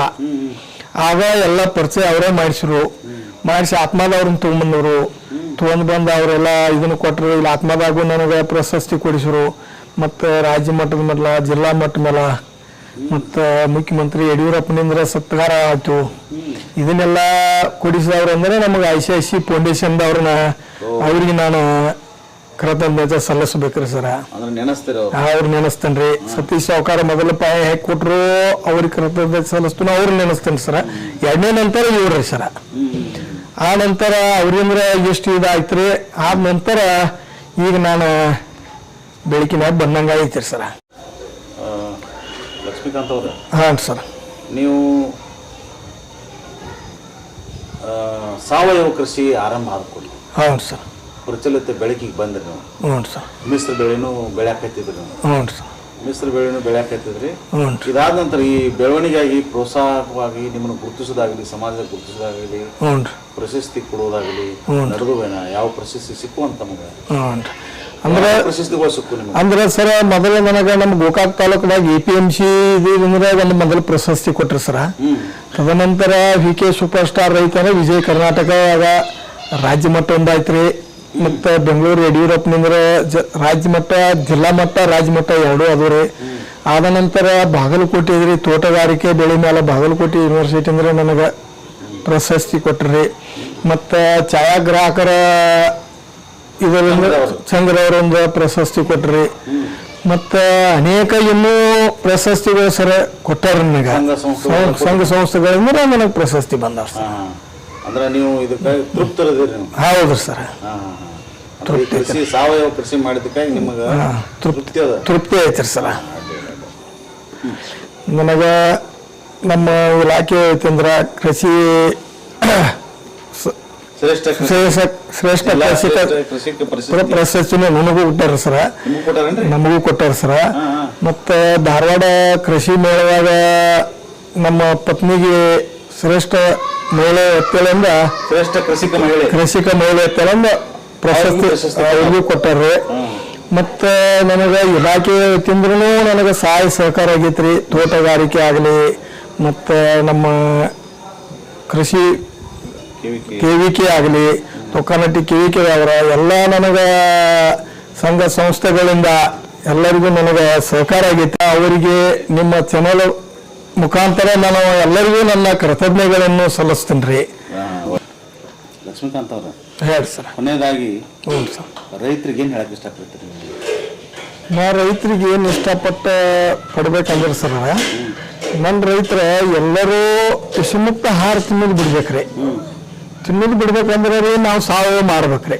ಆಗ ಎಲ್ಲ ಪರಿಚಯ ಅವರೇ ಮಾಡಿಸ್ರು. ಮಾಡಿಸಿ ಆತ್ಮದವ್ರನ್ನ ತೊಗೊಂಬಂದವರು. ತೊಗೊಂಡು ಬಂದು ಅವರೆಲ್ಲ ಇದನ್ನ ಕೊಟ್ಟರು ಇಲ್ಲಿ ಆತ್ಮದಾಗೂ ನನಗೆ ಪ್ರಶಸ್ತಿ ಕೊಡಿಸ್ರು. ಮತ್ತು ರಾಜ್ಯ ಮಟ್ಟದ ಮೇಲೆ ಜಿಲ್ಲಾ ಮಟ್ಟ ಮೇಲೆ ಮತ್ತು ಮುಖ್ಯಮಂತ್ರಿ ಯಡಿಯೂರಪ್ಪನಿಂದ ಸತ್ಕಾರ ಆಯ್ತು. ಇದನ್ನೆಲ್ಲ ಕೊಡಿಸಿದವ್ರು ಅಂದರೆ ನಮಗೆ ಐ ಸಿ ಐ ಸಿ ಫೌಂಡೇಶನ್ದವ್ರನ್ನ ಅವ್ರಿಗೆ ನಾನು ಕೃತಜ್ಞತೆ ಸಲ್ಲಿಸ್ಬೇಕ್ರಿ ಸರ. ಅವ್ರು. ನೆನೆಸ್ತೇನೆ ನೆನೆಸ್ತೇನ್ರಿ. ಸತೀಶ್ ಸಾವುಕಾರ ಮೊದಲ ಪಾಯ ಹೇಗ್ ಕೊಟ್ರು ಅವ್ರಿಗೆ ಕೃತಜ್ಞತೆ ಸಲ್ಲಿಸ್ತು ಅವ್ರು ನೆನೆಸ್ತೇನೆ ಸರ. ಎರಡನೇ ನಂತರ ಇವ್ರಿ ಸರ. ಆ ನಂತರ ಅವ್ರಿಂದ ಎಷ್ಟು ಇದಾಯ್ತು ರೀ ಆ ನಂತರ ಈಗ ನಾನು ಬೆಳಕಿನ ಬಂದಂಗೆ ಐತ್ರಿ ಸರ. ಲಕ್ಷ್ಮೀಕಾಂತ್ ಅವ್ರ? ಹಾಂ ಸರ್. ನೀವು ಸಾವಯವ ಕೃಷಿ ಆರಂಭ ಆದ್ಕೊಳ್ಳಿ ಹೌದು ಸರ್. ಪ್ರಚಲಿತ ಬೆಳಕಿಗೆ ಬಂದ್ರಿ ನೀವು. ಹ್ಞೂ ಸರ್. ಮಿಶ್ರ ಬೆಳೆನೂ ಬೆಳ್ಯಾಕತ್ತಿದ್ರಿ ನೀವು. ಹ್ಞೂ ಸರ್. ಮಿಶ್ರ ಬೆಳೆನೂ ಬೆಳ್ಯಾಕತ್ತಿದ್ರಿ ಹ್ಞೂ ಇದಾದ ನಂತರ ಈ ಬೆಳವಣಿಗೆಯಾಗಿ ಪ್ರೋತ್ಸಾಹವಾಗಿ ನಿಮ್ಮನ್ನು ಗುರುತಿಸೋದಾಗಲಿ ಸಮಾಜದ ಗುರುತಿಸೋದಾಗಲಿ ಹ್ಞೂ ಪ್ರಶಸ್ತಿ ಕೊಡೋದಾಗಲಿ ಹ್ಞೂ. ನಡೆದುವೇನ? ಯಾವ ಪ್ರಶಸ್ತಿ ಸಿಕ್ಕುವಂತ ನಮಗೆ? ಹ್ಞೂ ಅಂದ್ರೆ ಅಂದ್ರೆ ಸರ್ ಮೊದಲು ನನಗೆ ನಮ್ಮ ಗೋಕಾಕ್ ತಾಲೂಕದಾಗ ಎ ಪಿ ಎಂ ಸಿ ಅಂದ್ರೆ ಒಂದು ಮೊದಲು ಪ್ರಶಸ್ತಿ ಕೊಟ್ರಿ ಸರ. ತದನಂತರ ವಿ ಕೆ ಸೂಪರ್ ಸ್ಟಾರ್ ರೈತ ವಿಜಯ ಕರ್ನಾಟಕ ರಾಜ್ಯ ಮಟ್ಟ ಒಂದಾಯ್ತ್ರಿ. ಮತ್ತು ಬೆಂಗಳೂರು ಯಡಿಯೂರಪ್ಪನಿಂದ್ರ ಜ ರಾಜ್ಯ ಮಟ್ಟ ಜಿಲ್ಲಾ ಮಟ್ಟ ರಾಜ್ಯ ಮಟ್ಟ ಎರಡೂ ಅದು ರೀ. ಆದ ನಂತರ ಬಾಗಲಕೋಟೆ ಇದ್ರಿ ತೋಟಗಾರಿಕೆ ಬೆಳೆ ಮೇಲೆ ಬಾಗಲಕೋಟೆ ಯೂನಿವರ್ಸಿಟಿ ಅಂದ್ರೆ ನನಗೆ ಪ್ರಶಸ್ತಿ ಕೊಟ್ರಿ ಮತ್ತು ಛಾಯಾಗ್ರಾಹಕರ ಇದರಿಂದ ಚಂದ್ರವರಿಂದ ಪ್ರಶಸ್ತಿ ಕೊಟ್ರಿ. ಮತ್ತು ಅನೇಕ ಇನ್ನೂ ಪ್ರಶಸ್ತಿಗಳು ಸರ ಕೊಟ್ಟಾರ ನನಗೆ ಸಂಘ ಸಂಸ್ಥೆಗಳು ಸಂಘ- ಸಂಘ ಸಂಸ್ಥೆಗಳಿಂದ ನನಗೆ ಪ್ರಶಸ್ತಿ ಬಂದ ಅಂದ್ರೆ ನೀವು ಇದಕ್ಕೆ ತೃಪ್ತರದಿರಿ ಹೌದು ಸರ್. ಕೃಷಿ ಸಾವಯವ ಕೃಷಿ ಮಾಡಿದಕ್ಕಾಗಿ ನಿಮಗೆ ತೃಪ್ತಿ ಅದ. ತೃಪ್ತಿ ಐತ್ರಿ ಸರ. ನನಗೆ ನಮ್ಮ ಇಲಾಖೆ ಐತಂದ್ರೆ ಕೃಷಿ ಶ್ರೇಷ್ಠ ಶ್ರೇಷ್ಠ ಕೃಷಿಕ ಪ್ರಶಸ್ತಿನ ನನಗೂ ಕೊಟ್ಟಾರ ಸರ. ನಮಗೂ ಕೊಟ್ಟಾರ ಸರ. ಮತ್ತು ಧಾರವಾಡ ಕೃಷಿ ಮೇಳದಾಗ ನಮ್ಮ ಪತ್ನಿಗೆ ಶ್ರೇಷ್ಠ ಮಹಿಳೆ ಎತ್ತಲಿಂದ ಶ್ರೇಷ್ಠ ಕೃಷಿಕ ಮಹಿಳೆ. ಕೃಷಿಕ ಮಹಿಳೆ ಎತ್ತಲಿಂದ ಪ್ರಶಸ್ತಿ ಅವ್ರಿಗೂ ಪ್ರಶಸ್ತಿ ಅವ್ರಿಗೂ ಕೊಟ್ಟಾರ್ರಿ ಮತ್ತು ನನಗೆ ಇಲಾಖೆ ತಿಂದ್ರೂ ನನಗೆ ಸಹಾಯ ಸಹಕಾರ ಆಗೈತ್ರಿ. ತೋಟಗಾರಿಕೆ ಆಗಲಿ ಮತ್ತು ನಮ್ಮ ಕೃಷಿ ಕಿವಿಕೆ ಕೆ. ಆಗಲಿ ತೊಕ್ಕನಟ್ಟಿ ಕೆ ಅವರ ಎಲ್ಲ ನನಗೆ ಸಂಘ ಸಂಸ್ಥೆಗಳಿಂದ ಎಲ್ಲರಿಗೂ ನನಗೆ ಸಹಕಾರ ಆಗಿತ್ತು ಅವರಿಗೆ ನಿಮ್ಮ ಚಾನಲ್ ಮುಖಾಂತರ ನಾನು ಎಲ್ಲರಿಗೂ ನನ್ನ ಕೃತಜ್ಞತೆಗಳನ್ನು ಸಲ್ಲಿಸ್ತೀನಿ ರೀ ಲಕ್ಷ್ಮೀಕಾಂತ್ ಅವ್ರ. ಹೇಳಿ ಸರ್. ಕೊನೆಯದಾಗಿ ಹ್ಞೂ ಸರ್. ರೈತರಿಗೆ ಏನು ಇಷ್ಟಪಡ್ತೀರಿ? ನಾ ರೈತರಿಗೆ ಏನು ಇಷ್ಟಪಟ್ಟ ಪಡ್ಬೇಕಂದ್ರೆ ಸರ್ ನನ್ನ ರೈತರ ಎಲ್ಲರೂ ವಿಷಮುಕ್ತ ಆಹಾರ ತಿನ್ನೋದು ಬಿಡ್ಬೇಕ್ರಿ. ತಿನ್ನೋದು ಬಿಡ್ಬೇಕಂದ್ರೆ ರೀ ನಾವು ಸಾವಯವ ಮಾಡ್ಬೇಕ್ರಿ.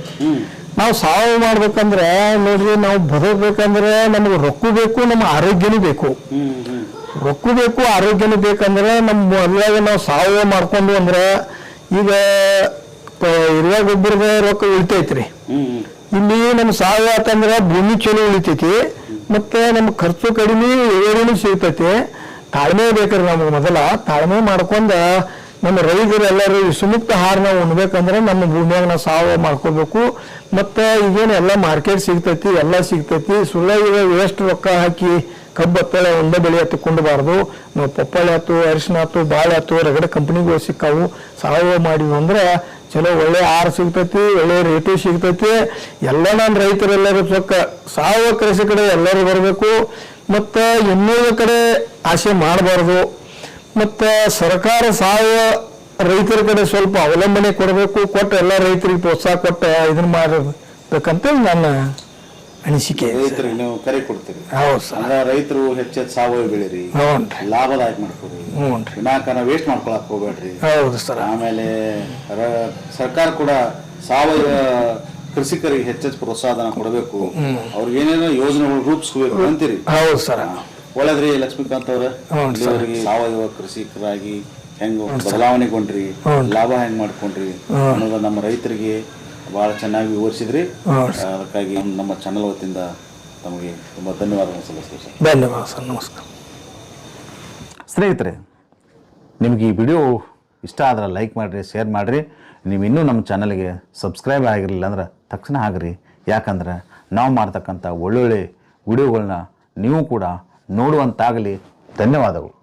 ನಾವು ಸಾವಯವ ಮಾಡ್ಬೇಕಂದ್ರೆ ನೋಡ್ರಿ ನಾವು ಬದುಕಬೇಕಂದ್ರೆ ನಮಗೆ ರೊಕ್ಕ ಬೇಕು ನಮ್ಮ ಆರೋಗ್ಯನೂ ಬೇಕು. ರೊಕ್ಕ ಬೇಕು ಆರೋಗ್ಯನೂ ಬೇಕಂದ್ರೆ ನಮ್ಮ ಮೊದಲಾಗ ನಾವು ಸಾವಯವ ಮಾಡ್ಕೊಂಡು ಅಂದ್ರೆ ಈಗ ಹಿರಿಯ ಗೊಬ್ಬರದ ರೊಕ್ಕ ಉಳಿತೈತ್ರಿ. ಇಲ್ಲಿ ನಮ್ಮ ಸಾವಯವ ಆತಂದ್ರೆ ಭೂಮಿ ಚಲೋ ಉಳಿತೈತಿ ಮತ್ತೆ ನಮ್ಮ ಖರ್ಚು ಕಡಿಮೆ ಏರಿನೂ ಸಿಗ್ತೈತಿ. ತಾಳ್ಮೆ ಬೇಕ್ರಿ ನಮಗೆ ಮೊದಲ ತಾಳ್ಮೆ ಮಾಡ್ಕೊಂಡ ನಮ್ಮ ರೈತರೆಲ್ಲರೂ ಎಲ್ಲರೂ ಹಾರನ ಉಣ್ಬೇಕಂದ್ರೆ ನಮ್ಮ ಭೂಮಿಯಾಗ ನಾವು ಸಾವಯವ ಮಾಡ್ಕೋಬೇಕು. ಮತ್ತು ಈಗೇನು ಎಲ್ಲ ಮಾರ್ಕೆಟ್ ಸಿಗ್ತೈತಿ, ಎಲ್ಲ ಸಿಗ್ತೈತಿ. ಸುಳ್ಳ ವೇಸ್ಟ್ ರೊಕ್ಕ ಹಾಕಿ ಕಬ್ಬು ಹತ್ತಳೆ ಒಂದೇ ಬೆಳೆ ಹತ್ತಿಕೊಂಡಬಾರ್ದು ನಾವು ಪಪ್ಪಾಳಿ ಆಯ್ತು ಅರಿಶಿನ ಆಯ್ತು ಬಾಳೆ ಆಯ್ತು, ರಗಡೆ ಕಂಪ್ನಿಗಳು ಸಿಕ್ಕಾವು. ಸಾವಯವ ಮಾಡಿದ್ವು ಅಂದ್ರೆ ಚಲೋ ಒಳ್ಳೆ ಆಹಾರ ಸಿಗ್ತೈತಿ, ಒಳ್ಳೆ ರೇಟು ಸಿಗ್ತೈತಿ. ಎಲ್ಲ ನಮ್ಮ ರೈತರೆಲ್ಲರೂ ಸೊಕ್ಕ ಸಾವಯವ ಕೃಷಿ ಕಡೆ ಎಲ್ಲರೂ ಬರಬೇಕು. ಮತ್ತು ಇನ್ನೂರು ಕಡೆ ಆಸೆ ಮಾಡಬಾರ್ದು. ಮತ್ತು ಸರ್ಕಾರ ಸಾವಯವ ರೈತರ ಕಡೆ ಸ್ವಲ್ಪ ಅವಲಂಬನೆ ಕೊಡಬೇಕು ಕೊಟ್ಟು ಎಲ್ಲ ರೈತರಿಗೆ ಪ್ರೋತ್ಸಾಹ ಕೊಟ್ಟು ಇದನ್ನ ಮಾಡಬೇಕಂತೇಳಿ ನನ್ನ ಅನಿಸಿಕೆ. ರೈತರಿಗೆ ನೀವು ಕರೆ ಕೊಡ್ತೀರಿ. ಹೌದು ಸರ್. ಅಂದ್ರೆ ರೈತರು ಹೆಚ್ಚೆಚ್ಚು ಸಾವಯವ ಬೆಳೀರಿ ಹ್ಞೂ ರೀ. ಲಾಭದಾಯಕ ಮಾಡ್ಕೊರಿ ಹ್ಞೂ ರೀ. ವಿನಾಕಾರಣ ವೇಸ್ಟ್ ಮಾಡ್ಕೊಳಕ್ ಹೋಗ್ಬೇಡ್ರಿ. ಹೌದು ಸರ್. ಆಮೇಲೆ ರ- ಸರ್ಕಾರ ಕೂಡ ಸಾವಯವ ಕೃಷಿಕರಿಗೆ ಹೆಚ್ಚೆಚ್ಚು ಪ್ರೋತ್ಸಾಹನ ಕೊಡಬೇಕು. ಅವ್ರಿಗೆ ಏನೇನೋ ಯೋಜನೆಗಳು ರೂಪಿಸ್ಕೋಬೇಕು ಅಂತೀರಿ. ಹೌದು ಸರ್. ಒಳ್ಳೇದ್ರಿ ಲಕ್ಷ್ಮೀಕಾಂತ್ ಅವ್ರ? ಸಾವಯವ ಕೃಷಿಕರಾಗಿ ಹೆಂಗ್ ಬದಲಾವಣೆ ಕೊಂಡ್ರಿ ಲಾಭ ಹೆಂಗ್ ಮಾಡ್ಕೊಂಡ್ರಿ ಅನ್ನೋದು ನಮ್ಮ ರೈತರಿಗೆ ಬಹಳ ಚೆನ್ನಾಗಿ ವಿವರಿಸಿದ್ರಿ. ಅದಕ್ಕಾಗಿ ನಮ್ಮ ಚಾನಲ್ ವತಿಯಿಂದ ತಮಗೆ ತುಂಬಾ ಧನ್ಯವಾದಗಳು ಸಲ್ಲಿಸ್ತೀವಿ ಸರ್. ಧನ್ಯವಾದ ಸರ್. ನಮಸ್ಕಾರ. ಸ್ನೇಹಿತರೆ ನಿಮಗೆ ಈ ವಿಡಿಯೋ ಇಷ್ಟ ಆದ್ರೆ ಲೈಕ್ ಮಾಡಿರಿ ಶೇರ್ ಮಾಡ್ರಿ. ನೀವು ಇನ್ನೂ ನಮ್ಮ ಚಾನಲ್ಗೆ ಸಬ್ಸ್ಕ್ರೈಬ್ ಆಗಿರಲಿಲ್ಲ ಅಂದ್ರೆ ತಕ್ಷಣ ಆಗ್ರಿ. ಯಾಕಂದ್ರೆ ನಾವು ಮಾಡ್ತಕ್ಕಂಥ ಒಳ್ಳೊಳ್ಳೆ ವಿಡಿಯೋಗಳನ್ನ ನೀವು ಕೂಡ ನೋಡುವಂತಾಗಲಿ. ಧನ್ಯವಾದಗಳು.